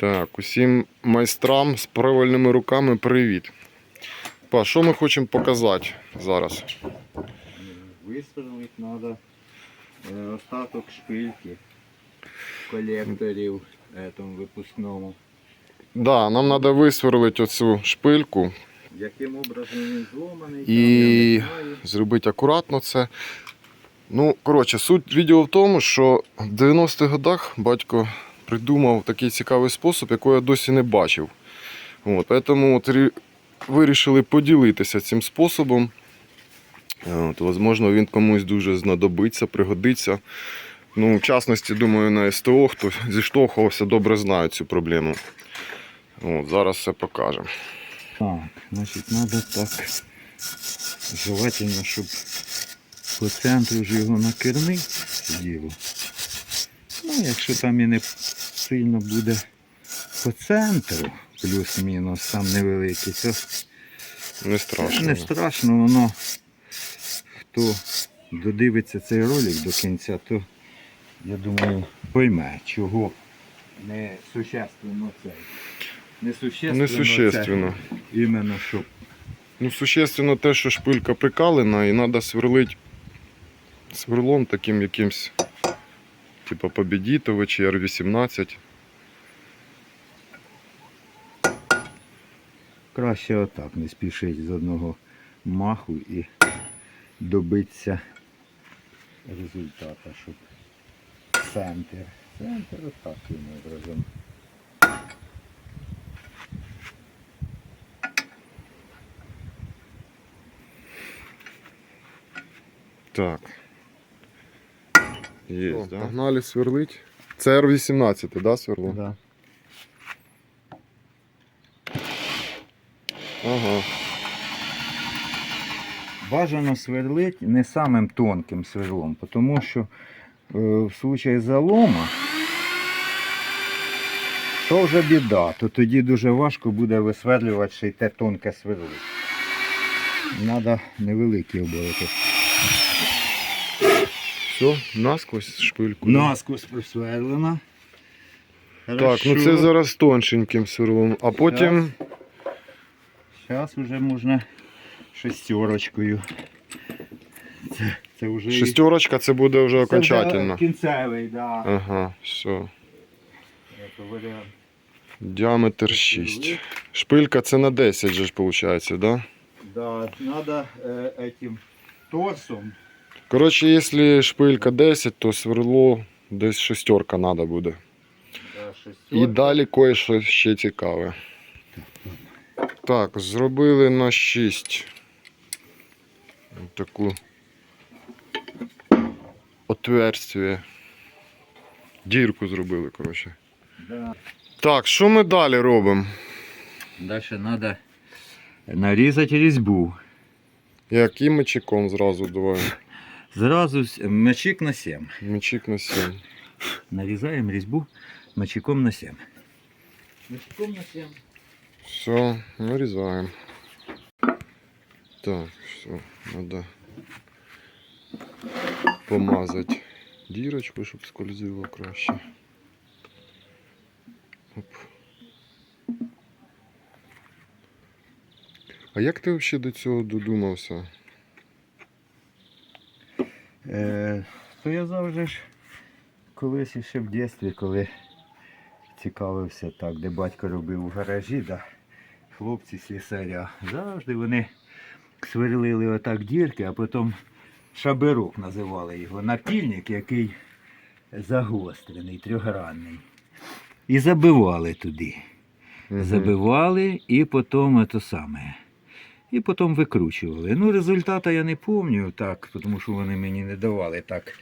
Так, усім майстрам з правильними руками привіт. Па, що ми хочемо показати зараз? Висвернути треба остаток шпильки колекторів этому випускному. Да, нам треба висверлити оцю шпильку Яким образом він зломаний, І- зробити акуратно це. Ну, коротше, суть відео в тому, що в 90-х годах батько придумав такий цікавий спосіб, якого я досі не бачив. От, тому от вирішили поділитися цим способом. От, возможно, він комусь дуже знадобиться, пригодиться. Ну, в частності, думаю, на СТО, хто зіштовхувався, добре знає цю проблему. От, зараз все покажемо. Так, значить, треба так. Желательно, щоб по центру ж його накернити це діло. Ну, якщо там і не сильно буде по центру, плюс-мінус, там невеликий, то Не страшно. не страшно, воно хто додивиться цей ролик до кінця, то я думаю пойме, чого не существенно цей. Не существенно, Несущественно. Це, іменно щоб Ну, существенно те, що шпилька прикалена, і треба сверлити сверлом таким якимсь, типу Победітове чи R18. краще отак не спішить з одного маху і добитися результата, щоб центр. Центр отак таким образом. Так. Є, О, да? Погнали сверлить. Це R18, да, сверло? Да. Ага. Бажано сверлить не самим тонким сверлом, тому що е, в случаї залома то вже біда, то тоді дуже важко буде висверлювати ще й те тонке сверло. Треба невеликі обороти. Все, насквозь шпильку. Насквозь просверлена. Так, ну це зараз тоншеньким сверлом, а потім. Зараз вже можна шестерочкою. Це, це вже Шестерочка це буде вже окончательно. вже Кінцевий, так. Да. Ага, все. Діаметр 6. Шпилька це на 10 же ж виходить, да? Да, надо э, этим торсом. Коротше, якщо шпилька 10, то сверло десь шестерка треба буде. Да, І далі кое-що ще цікаве. Так, зробили на 6. Таку отверстие. Дірку зробили, коротше. Да. Так, що ми далі робимо? Дальше надо нарізати різьбу. Яким мечиком зразу давай? Зразу мечик на 7. Мечик на 7. Нарізаємо різьбу мечиком на 7. Мечиком на 7. Все, нарізаємо. Так, все, треба помазати дірочку, щоб скользило краще. Оп. А як ти взагалі до цього додумався? Е, то я завжди ж колись ще в дитинстві, коли цікавився так, де батько робив у гаражі, да, хлопці слісаря, завжди вони сверлили отак дірки, а потім шаберок називали його, напільник, який загострений, трьохгранний. І забивали туди. Забивали і потім те саме. І потім викручували. Ну, результата я не пам'ятаю так, тому що вони мені не давали так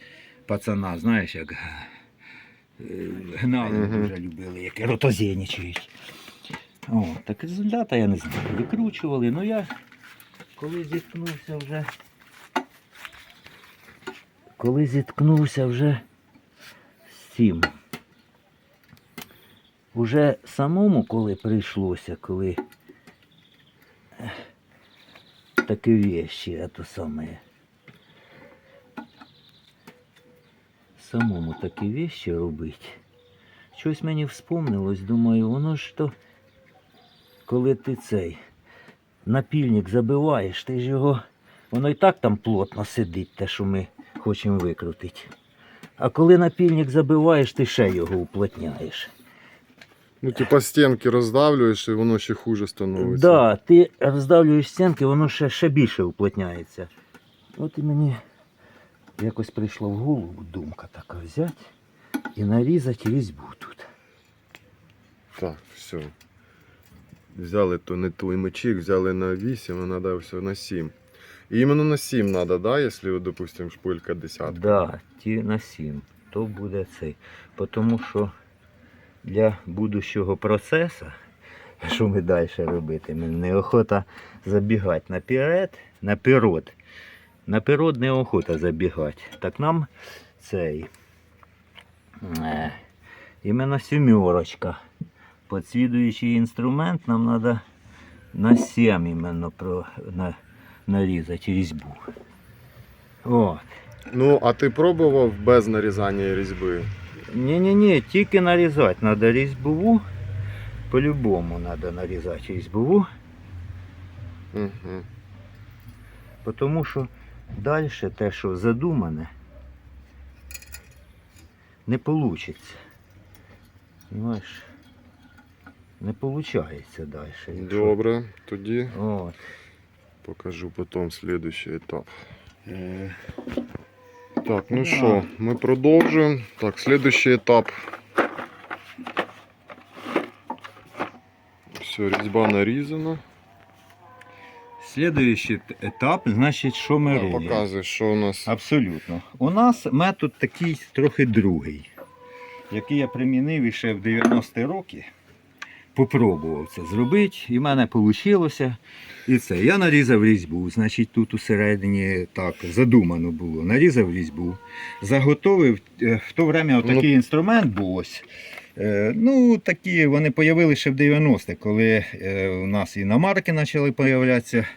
пацана, знаєш, як е, гнали Мгм. дуже любили, як ротозєнічують. О, так результата я не знаю. Викручували. Ну я коли зіткнувся вже. Коли зіткнувся вже з цим. Уже самому, коли прийшлося, коли ех, такі вещі, а то саме. Самому такі вещі робити. щось мені вспомнилось, думаю, воно ж то, коли ти цей напільник забиваєш, ти ж його. Воно і так там плотно сидить, те, що ми хочемо викрутити. А коли напільник забиваєш, ти ще його уплотняєш. Ну, типа стінки роздавлюєш і воно ще хуже становиться. Да, ти роздавлюєш стінки, воно ще, ще більше уплотняється. От і мені якось прийшла в голову думка така взяти і нарізати різьбу тут. Так, все. Взяли то не той мечик, взяли на 8, а треба все на 7. І іменно на 7 треба, да, якщо, допустим, шпилька десятка. Да, ті на 7. То буде цей. Тому що для будущого процесу, що ми далі робити, неохота забігати наперед, наперед. Наперед неохота забігати. Так нам цей е, іменно сімерочка. Подслідуючий інструмент нам треба на 7 іменно про, на, нарізати різьбу. О. Ну, а ти пробував без нарізання різьби? Ні-ні-ні, тільки нарізати треба різьбову. По-любому треба нарізати різьбову, Угу. тому що далі те, що задумане, не вийде. Знаєш, не виходить далі. Добре, тоді От. покажу потім слідуючий етап. Так, ну що, ми продовжуємо. Так, слідуючий етап. Все, різьба нарізана. Слідуючий етап, значить, що ми робимо? показує, що у нас. Абсолютно. У нас метод такий трохи другий, який я примінив іще в 90-ті роки. Попробував це зробити, і в мене вийшло. І це. Я нарізав різьбу, значить, тут усередині так задумано було. Нарізав різьбу, заготовив. Е, В то время Ну- такий інструмент був ось. Е, Ну, такі вони з'явилися ще в 90-х, коли е, у нас і іномарки почали з'являтися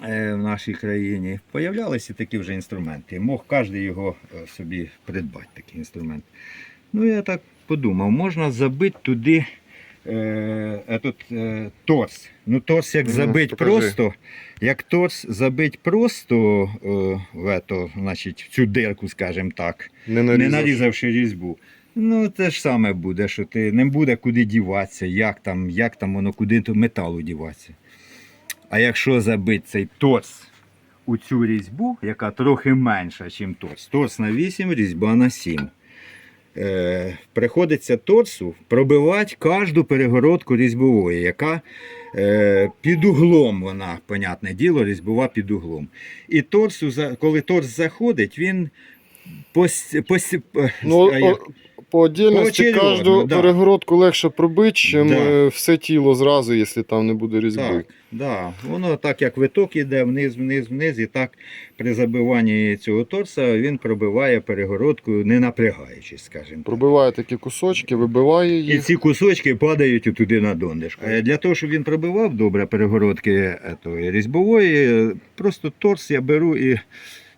в нашій країні. Появлялися такі вже інструменти. Мог кожен його собі придбати, такий інструмент. Ну, я так подумав, можна забити туди е, этот, е, торс. Ну, торс як забить просто, як торс забить просто е, в, ето, значить, в цю дирку, скажімо так, Не не нарізавши різьбу. Ну, те ж саме буде, що ти не буде куди діватися, як там, як там воно куди то металу діватися. А якщо забити цей торс у цю різьбу, яка трохи менша, ніж торс, торс на 8, різьба на 7. Е, приходиться торсу пробивати кожну перегородку різьбової, яка е, під углом вона, понятне діло, різьбова під углом. І торсу, коли торс заходить, він пос, пос, Ну, а як? По отдельності Поочередно, кожну да. перегородку легше пробити, чим Да. е, все тіло зразу, якщо там не буде різьби. Так, да. Воно так як виток іде вниз, вниз, вниз, і так при забиванні цього торса він пробиває перегородку, не напрягаючись, скажімо. так. Пробиває такі кусочки, вибиває І їх. ці кусочки падають туди на дондишко. А Для того, щоб він пробивав добре перегородки етої різьбової, е, просто торс я беру і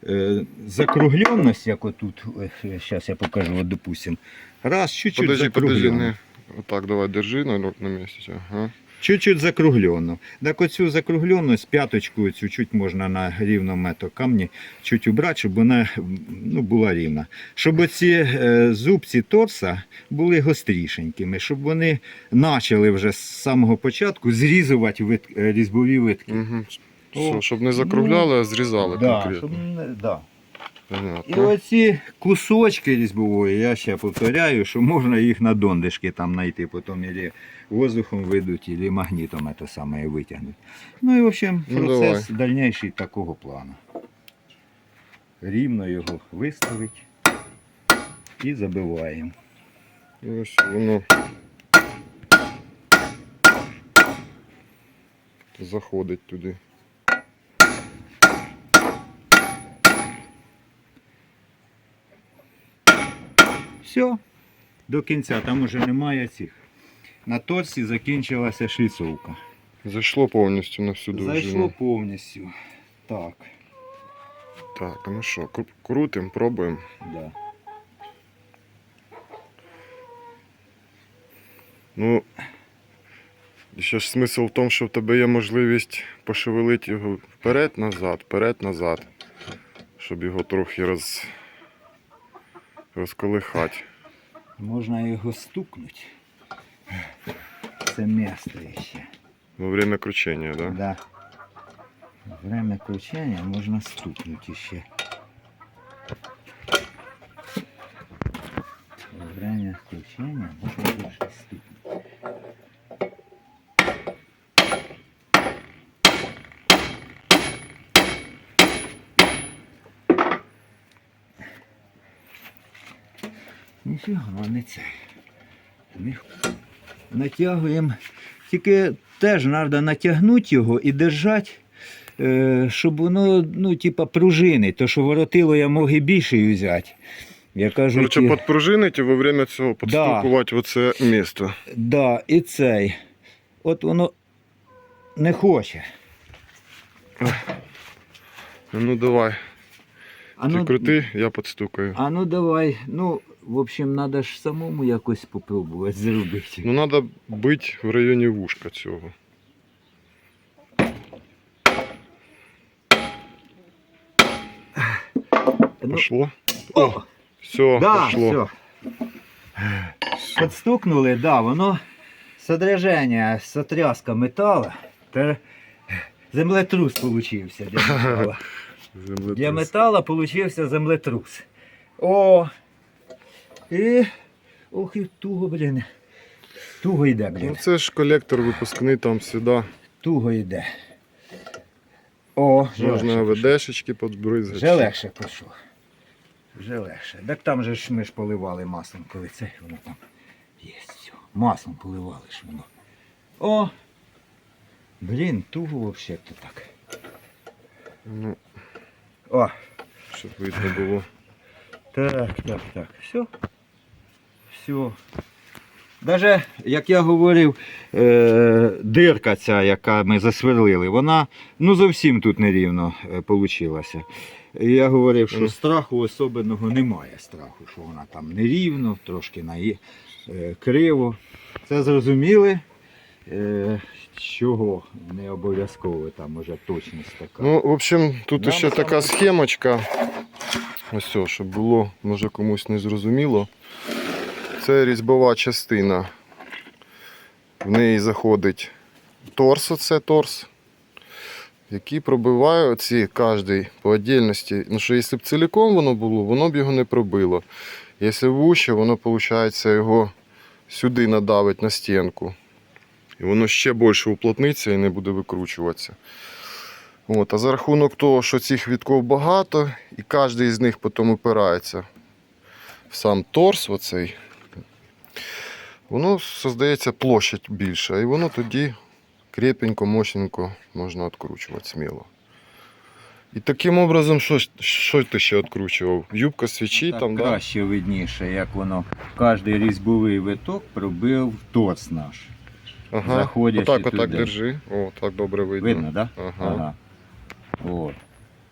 е, закругленість, як отут, зараз я покажу, от, допустим, раз, чуть-чуть Подожди, подожди, не. Отак, давай, держи на, на місці. Ага. Чуть-чуть закруглено. Так оцю закругленість, п'яточку цю чуть можна на рівному ето камні чуть убрати, щоб вона ну, була рівна. Щоб оці е, зубці торса були гострішенькими, щоб вони почали вже з самого початку зрізувати вит, е, різьбові витки. Угу. О, Все, щоб не закругляли, а зрізали Да, конкретно. щоб не- да. І Понятно. оці кусочки різьбової, я ще повторяю, що можна їх на дондишки там знайти, потім або воздухом видуть, або магнітом це саме витягнути. Ну і в общем, Ну, процес дальніший такого плану. Рівно його виставить і забиваємо. І ось воно заходить туди. Все, до кінця, там уже немає цих. На торці закінчилася шліцовка. Зайшло повністю на всю довжину. Зайшло повністю. Так, Так, ну що, кру- крутим, пробуємо. да. Ну, ще ж смисл в тому, що в тебе є можливість пошевелити його вперед-назад, вперед-назад, щоб його трохи роз... розколихати. Можна його стукнути. Це місце ще. Во время кручення, да? Да. Время кручення можна стукнути ще. Время кручення можна ще стукнути. Ніфіга не це. Натягуємо. Тільки теж треба натягнути його і держати, е, щоб воно, ну, типа, пружини, то що воротило я мог і більше взяти. Я кажу, Короче, ті- підпружинити і во время цього підстукувати в оце місто. да, і цей. От воно не хоче. Ну давай, А ти ну, крути, я підстукаю. а ну давай, ну, в общем, треба ж самому якось попробувати зробити. Ну треба бити в районі вушка цього. Ну, Пошло? о, Все, да, пошло. все. Подстукнули, да, воно содряження, сотряска металу. Тер... Землетрус получився для металу. Землетрус. Для металу получився землетрус. О! І. Ох і туго, блін. Туго йде, блін. Ну це ж колектор випускний там сюди. Туго йде. О, вже Можна. ВДшечки підбризгати. Вже легше пішло. Вже легше. Так там же ж ми ж поливали маслом, коли це воно там є. Все. Маслом поливали ж воно. О! Блін, туго взагалі-то так. Ну, О! щоб видно було. Так, так, так. Все. Все. Даже, як я говорив, е, дирка ця, яка ми засверлили, вона ну зовсім тут нерівно вийшла. Я говорив, що страху особливого немає страху, що вона там нерівно, трошки на, е, криво. Це зрозуміли. Е, чого не обов'язково там уже точність така. Ну, в общем, тут Нам ще така схемочка. Ось, щоб було, може комусь не зрозуміло. Це різьбова частина. В неї заходить торс, оце торс, який пробиває оці кожний по отдельності. Ну що якщо б ціліком воно було, воно б його не пробило. Якщо вуще, воно, виходить, його сюди надавить на стінку. І воно ще більше уплотниться і не буде викручуватися. От, а за рахунок того, що цих вітків багато, і кожен з них потім опирається в сам торс, оцей, воно создається площадь більша, і воно тоді крепенько, мощненько можна відкручувати сміло. І таким образом, що, що ти ще відкручував? Юбка свічі Так там, да? видніше, як воно кожний різьбовий виток пробив торс наш. Ага. заходячи Отак, отак туди. держи. О, так добре видно. Видно, так? Да? Ага. От.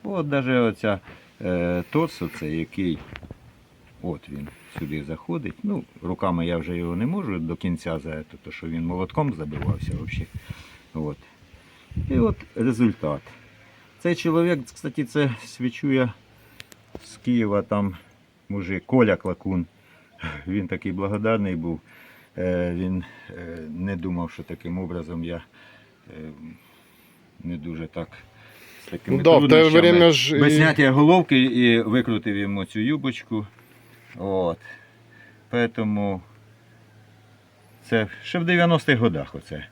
От навіть оця е, торс, оцей, який от він сюди заходить. Ну, руками я вже його не можу до кінця за то, що він молотком забивався взагалі. От. І от результат. Цей чоловік, кстати, це свічу я з Києва, там мужик Коля Клакун. Він такий благодарний був. Е, Він е, не думав, що таким образом я е, не дуже так з такими Ну да, те труднощами. время ж Без зняття головки і викрутив йому цю юбочку. От. Поэтому це ще в 90-х годах оце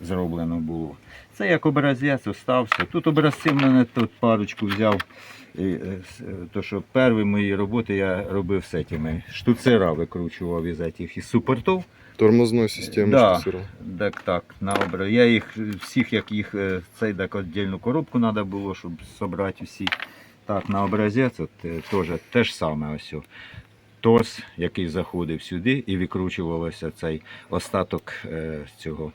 зроблено було. Це як образець остався. Тут образці в мене тут парочку взяв. І, е, е, то, що перші мої роботи я робив з цими. Штуцера викручував із цих із супортов. Тормозної системи Да. штуцера. Так, так, на образ. Я їх всіх, як їх е, цей так віддільну коробку треба було, щоб зібрати всі. Так, на образець, от теж те ж саме ось. О. Торс, який заходив сюди і викручувався цей остаток е, цього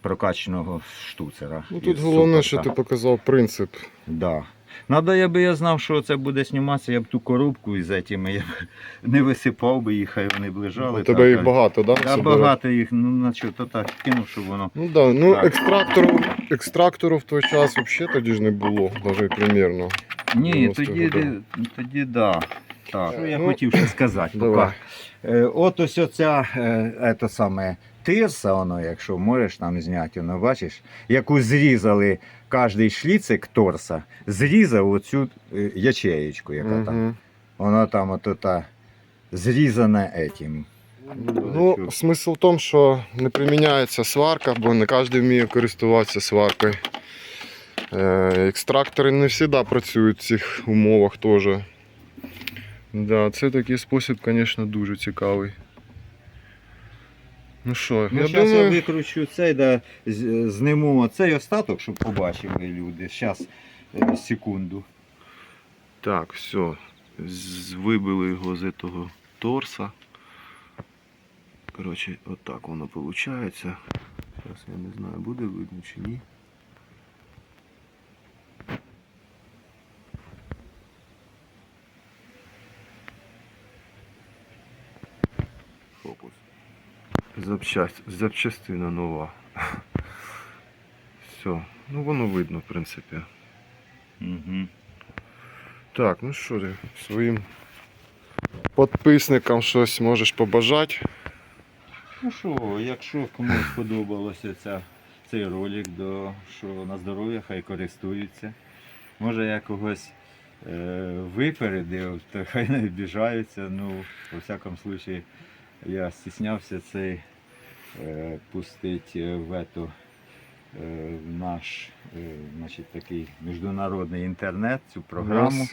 прокачаного штуцера. Ну тут головне, що ти показав принцип. Да. Надо, я би я знав, що це буде зніматися, я б ту коробку із цими я б не висипав би їх, хай вони б лежали. У тебе так, їх багато, да? Та багато їх, ну на що, то так кинув, щоб воно. Ну да, ну Так. екстрактору, екстрактору в той час взагалі тоді ж не було, навіть примірно. Ні, 90-х тоді, годах. тоді да. Так, що я Ну, хотів ще сказати. Давай. Поки. Е, От ось оця е, ето саме тирса, воно, якщо можеш там зняти, воно бачиш, яку зрізали кожний шліцик торса, зрізав оцю е, ячеєчку, яка там. Мгм. Воно там от та зрізане етім. Ну, смисл в тому, що не приміняється сварка, бо не кожен вміє користуватися сваркою. Екстрактори не завжди працюють в цих умовах теж. Да, це такий спосіб, звісно, дуже цікавий. Ну що, Ну, я зараз я думаю, викручу цей, да, зниму цей остаток, щоб побачили люди. Зараз, секунду. Так, все. Вибили його з того торса. Коротше, отак воно виходить. Зараз я не знаю, буде видно чи ні. Запчасть, запчастина нова. Все. Ну воно видно, в принципі. Угу. Так, ну що ти своїм підписникам щось можеш побажати. Ну що, якщо комусь сподобалося ця, цей ролик, до, що на здоров'я, хай користуються. Може я когось е, випередив, то хай не обіжаються. Ну, у всякому случаї, я стіснявся цей е, пустити в ету, е, в наш е, значить, такий міжнародний інтернет, цю програму.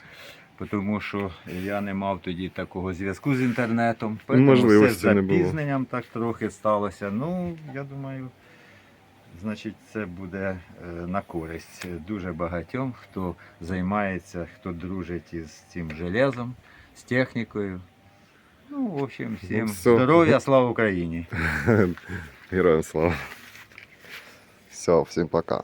Тому що я не мав тоді такого зв'язку з інтернетом. Тому Можливості все з запізненням так трохи сталося. Ну, я думаю, значить, це буде е, на користь дуже багатьом, хто займається, хто дружить із цим железом, з технікою. Ну, в общем, всім все. здоров'я, слава Україні! Героям слава. Все, всім пока.